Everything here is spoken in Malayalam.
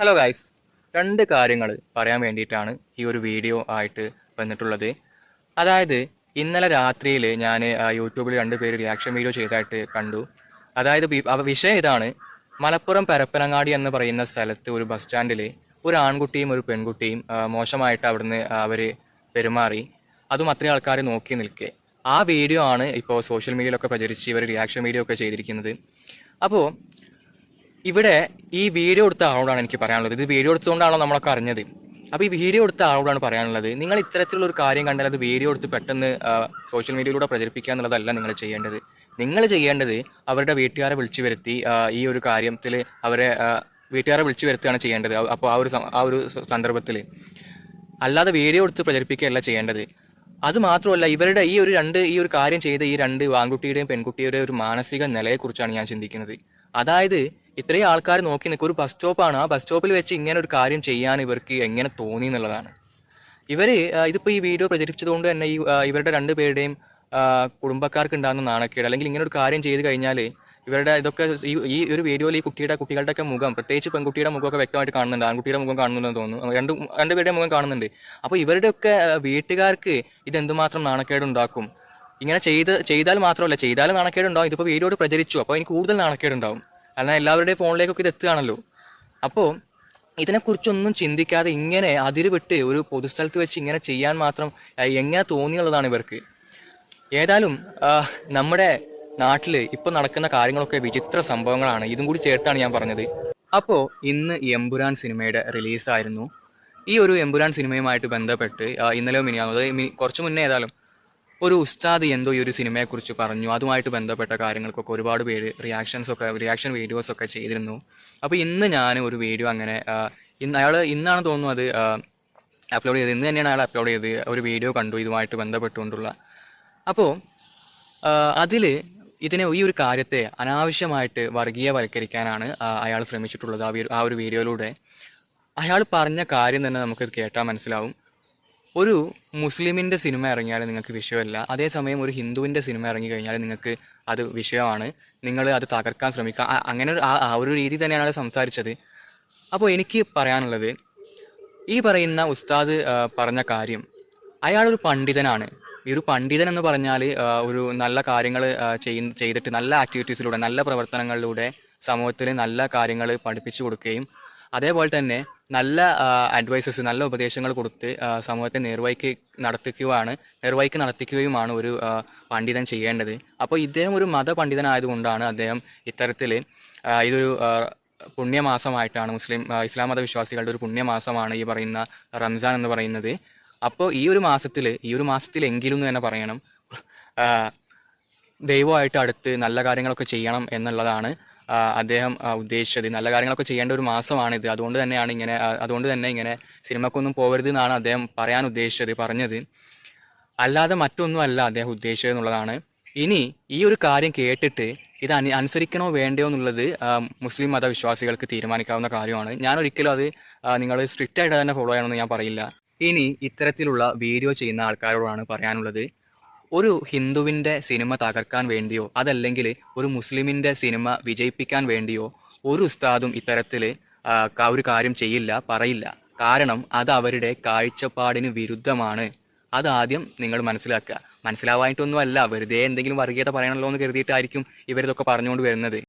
ഹലോ ഗായ്സ് രണ്ട് കാര്യങ്ങൾ പറയാൻ വേണ്ടിയിട്ടാണ് ഈ ഒരു വീഡിയോ ആയിട്ട് വന്നിട്ടുള്ളത്. അതായത് ഇന്നലെ രാത്രിയിൽ ഞാൻ യൂട്യൂബിൽ രണ്ട് പേര് റിയാക്ഷൻ വീഡിയോ ചെയ്തതായിട്ട് കണ്ടു. അതായത് വിഷയം ഇതാണ്. മലപ്പുറം പരപ്പനങ്ങാടി എന്ന് പറയുന്ന സ്ഥലത്ത് ഒരു ബസ് സ്റ്റാൻഡിൽ ഒരു ആൺകുട്ടിയും ഒരു പെൺകുട്ടിയും മോശമായിട്ട് അവിടുന്ന് അവർ പെരുമാറി. അതും അത്രയും ആൾക്കാർ നോക്കി നിൽക്കെ. ആ വീഡിയോ ആണ് ഇപ്പോൾ സോഷ്യൽ മീഡിയയിലൊക്കെ പ്രചരിച്ച് ഇവർ റിയാക്ഷൻ വീഡിയോ ഒക്കെ ചെയ്തിരിക്കുന്നത്. അപ്പോൾ ഇവിടെ ഈ വീഡിയോ എടുത്ത ആളോടാണ് എനിക്ക് പറയാനുള്ളത്. ഇത് വീഡിയോ എടുത്തുകൊണ്ടാണോ നമ്മളൊക്കെ അറിഞ്ഞത്? അപ്പോൾ ഈ വീഡിയോ എടുത്ത ആളോടാണ് പറയാനുള്ളത്. നിങ്ങൾ ഇത്തരത്തിലുള്ള ഒരു കാര്യം കണ്ടാൽ അത് വീഡിയോ എടുത്ത് പെട്ടെന്ന് സോഷ്യൽ മീഡിയയിലൂടെ പ്രചരിപ്പിക്കുക എന്നുള്ളതല്ല നിങ്ങൾ ചെയ്യേണ്ടത്. നിങ്ങൾ ചെയ്യേണ്ടത് അവരുടെ വീട്ടുകാരെ വിളിച്ചു വരുത്തി ഈ ഒരു കാര്യത്തിൽ അവരെ വീട്ടുകാരെ വിളിച്ചു വരുത്തുകയാണ് ചെയ്യേണ്ടത്. അപ്പോൾ ആ ഒരു ആ ഒരു സന്ദർഭത്തിൽ അല്ലാതെ വീഡിയോ എടുത്ത് പ്രചരിപ്പിക്കുകയല്ല ചെയ്യേണ്ടത്. അത് മാത്രമല്ല ഇവരുടെ ഈ ഒരു രണ്ട് ഈ ഒരു കാര്യം ചെയ്ത ഈ രണ്ട് ആൺകുട്ടിയുടെയും പെൺകുട്ടിയുടെയും ഒരു മാനസിക നിലയെക്കുറിച്ചാണ് ഞാൻ ചിന്തിക്കുന്നത്. അതായത് ഇത്രയും ആൾക്കാർ നോക്കി നിൽക്കുക. ഒരു ബസ് സ്റ്റോപ്പാണ് ആ ബസ് സ്റ്റോപ്പിൽ വെച്ച് ഇങ്ങനെ ഒരു കാര്യം ചെയ്യാൻ ഇവർക്ക് എങ്ങനെ തോന്നി എന്നുള്ളതാണ്. ഇവർ ഇതിപ്പോൾ ഈ വീഡിയോ പ്രചരിപ്പിച്ചതുകൊണ്ട് തന്നെ ഈ ഇവരുടെ രണ്ട് പേരുടെയും കുടുംബക്കാർക്ക് ഉണ്ടാകുന്ന നാണക്കേട്. അല്ലെങ്കിൽ ഇങ്ങനെ ഒരു കാര്യം ചെയ്ത് കഴിഞ്ഞാൽ ഇവരുടെ ഇതൊക്കെ ഈ ഈ ഒരു വീഡിയോയിൽ ഈ കുട്ടിയുടെ കുട്ടികളുടെ ഒക്കെ മുഖം പ്രത്യേകിച്ച് പെൺകുട്ടിയുടെ മുഖമൊക്കെ വ്യക്തമായിട്ട് കാണുന്നുണ്ട്. ആൺകുട്ടിയുടെ മുഖം കാണുന്നുണ്ടെന്ന് തോന്നുന്നു. രണ്ട് രണ്ടുപേരുടെ മുഖം കാണുന്നുണ്ട്. അപ്പോൾ ഇവരുടെയൊക്കെ വീട്ടുകാർക്ക് ഇതെന്തുമാത്രം നാണക്കേട് ഉണ്ടാക്കും? ഇങ്ങനെ ചെയ്ത് ചെയ്താൽ മാത്രമല്ല ചെയ്താലും നാണക്കേടുണ്ടാവും ഇതിപ്പോൾ വീഡിയോട് പ്രചരിച്ചു. അപ്പോൾ എനിക്ക് കൂടുതൽ നാണക്കേട് ഉണ്ടാവും. കാരണം എല്ലാവരുടെയും ഫോണിലേക്കൊക്കെ ഇത് എത്തുകയാണല്ലോ. അപ്പോൾ ഇതിനെക്കുറിച്ചൊന്നും ചിന്തിക്കാതെ ഇങ്ങനെ അതിര് വിട്ട് ഒരു പൊതുസ്ഥലത്ത് വെച്ച് ഇങ്ങനെ ചെയ്യാൻ മാത്രം എങ്ങനെ തോന്നിയുള്ളതാണ് ഇവർക്ക്? ഏതായാലും നമ്മുടെ നാട്ടിൽ ഇപ്പോൾ നടക്കുന്ന കാര്യങ്ങളൊക്കെ വിചിത്ര സംഭവങ്ങളാണ്. ഇതും കൂടി ചേർത്താണ് ഞാൻ പറഞ്ഞത്. അപ്പോൾ ഇന്ന് എമ്പുരാൻ സിനിമയുടെ റിലീസായിരുന്നു. ഈ ഒരു എമ്പുരാൻ സിനിമയുമായിട്ട് ബന്ധപ്പെട്ട് ഇന്നലെ മിനിയാവുന്നത് കുറച്ച് മുന്നേ ഏതായാലും ഒരു ഉസ്താദ് എന്തോ ഈ ഒരു സിനിമയെക്കുറിച്ച് പറഞ്ഞു. അതുമായിട്ട് ബന്ധപ്പെട്ട കാര്യങ്ങൾക്കൊക്കെ ഒരുപാട് പേര് റിയാക്ഷൻസ് ഒക്കെ റിയാക്ഷൻ വീഡിയോസ് ഒക്കെ ചെയ്തിരുന്നു. അപ്പോൾ ഇന്ന് ഞാൻ ഒരു വീഡിയോ അങ്ങനെ ഇന്ന് അയാൾ ഇന്നാണ് തോന്നുന്നു അത് അപ്ലോഡ് ചെയ്തത്. ഇന്ന് തന്നെയാണ് അയാൾ അപ്ലോഡ് ചെയ്ത് ഒരു വീഡിയോ കണ്ടു. ഇതുമായിട്ട് ബന്ധപ്പെട്ടുകൊണ്ടുള്ള. അപ്പോൾ അതിൽ ഇതിനെ ഈ ഒരു കാര്യത്തെ അനാവശ്യമായിട്ട് വർഗീയവൽക്കരിക്കാനാണ് അയാൾ ശ്രമിച്ചിട്ടുള്ളത് ആ ഒരു വീഡിയോയിലൂടെ അയാൾ പറഞ്ഞ കാര്യം തന്നെ നമുക്ക് കേട്ടാൽ മനസ്സിലാവും. ഒരു മുസ്ലിമിന്റെ സിനിമ ഇറങ്ങിയാൽ നിങ്ങൾക്ക് വിഷയമല്ല. അതേസമയം ഒരു ഹിന്ദുവിന്റെ സിനിമ ഇറങ്ങി കഴിഞ്ഞാൽ നിങ്ങൾക്ക് അത് വിഷയമാണ്. നിങ്ങൾ അത് തകർക്കാൻ ശ്രമിക്കുക. അങ്ങനെ ഒരു- ആ ഒരു രീതി തന്നെയാണ് സംസാരിച്ചത്. അപ്പോൾ എനിക്ക് പറയാനുള്ളത് ഈ പറയുന്ന ഉസ്താദ് പറഞ്ഞ കാര്യം അയാളൊരു പണ്ഡിതനാണ്. ഈ ഒരു പണ്ഡിതൻ എന്ന് പറഞ്ഞാൽ ഒരു നല്ല കാര്യങ്ങൾ ചെയ്തിട്ട് നല്ല ആക്ടിവിറ്റീസിലൂടെ നല്ല പ്രവർത്തനങ്ങളിലൂടെ സമൂഹത്തിൽ നല്ല കാര്യങ്ങൾ പഠിപ്പിച്ചു കൊടുക്കുകയും അതേപോലെ തന്നെ നല്ല അഡ്വൈസസ് നല്ല ഉപദേശങ്ങൾ കൊടുത്ത് സമൂഹത്തെ നേർവഴിക്ക് നടത്തിക്കുകയാണ് നേർവഴിക്ക് നടത്തിക്കുകയുമാണ് ഒരു പണ്ഡിതൻ ചെയ്യേണ്ടത്. അപ്പോൾ ഇദ്ദേഹം ഒരു മതപണ്ഡിതനായതുകൊണ്ടാണ് അദ്ദേഹം ഇത്തരത്തിൽ ഇതൊരു പുണ്യമാസമായിട്ടാണ് മുസ്ലിം ഇസ്ലാം മതവിശ്വാസികളുടെ ഒരു പുണ്യമാസമാണ് ഈ പറയുന്ന റംസാൻ എന്ന് പറയുന്നത്. അപ്പോൾ ഈ ഒരു മാസത്തിൽ ഈ ഒരു മാസത്തിലെങ്കിലും എന്ന് തന്നെ പറയണം ദൈവമായിട്ട് അടുത്ത് നല്ല കാര്യങ്ങളൊക്കെ ചെയ്യണം എന്നുള്ളതാണ് അദ്ദേഹം ഉദ്ദേശിച്ചത് നല്ല കാര്യങ്ങളൊക്കെ ചെയ്യേണ്ട ഒരു മാസമാണിത്. അതുകൊണ്ട് തന്നെയാണ് ഇങ്ങനെ അതുകൊണ്ട് തന്നെ ഇങ്ങനെ സിനിമക്കൊന്നും പോകരുത് എന്നാണ് അദ്ദേഹം പറയാൻ ഉദ്ദേശിച്ചത് പറഞ്ഞത്. അല്ലാതെ മറ്റൊന്നുമല്ല അദ്ദേഹം ഉദ്ദേശിച്ചത് എന്നുള്ളതാണ്. ഇനി ഈ ഒരു കാര്യം കേട്ടിട്ട് ഇത് അനു അനുസരിക്കണോ വേണ്ടയോ എന്നുള്ളത് മുസ്ലിം മതവിശ്വാസികൾക്ക് തീരുമാനിക്കാവുന്ന കാര്യമാണ്. ഞാൻ ഒരിക്കലും അത് നിങ്ങൾ സ്ട്രിക്റ്റ് ആയിട്ട് തന്നെ ഫോളോ ചെയ്യണമെന്ന് ഞാൻ പറയില്ല. ഇനി ഇത്തരത്തിലുള്ള വീഡിയോ ചെയ്യുന്ന ആൾക്കാരോടാണ് പറയാനുള്ളത്. ഒരു ഹിന്ദുവിന്റെ സിനിമ തകർക്കാൻ വേണ്ടിയോ അതല്ലെങ്കിൽ ഒരു മുസ്ലിമിന്റെ സിനിമ വിജയിപ്പിക്കാൻ വേണ്ടിയോ ഒരു ഉസ്താദും ഇത്തരത്തിൽ ഒരു കാര്യം ചെയ്യില്ല പറയില്ല. കാരണം അത് അവരുടെ കാഴ്ചപ്പാടിന് വിരുദ്ധമാണ്. അതാദ്യം നിങ്ങൾ മനസ്സിലാക്കുക. മനസ്സിലാവായിട്ടൊന്നുമല്ല വെറുതെ എന്തെങ്കിലും വർഗീയത പറയണല്ലോ എന്ന് കരുതിയിട്ടായിരിക്കും ഇവരിതൊക്കെ പറഞ്ഞുകൊണ്ട് വരുന്നത്.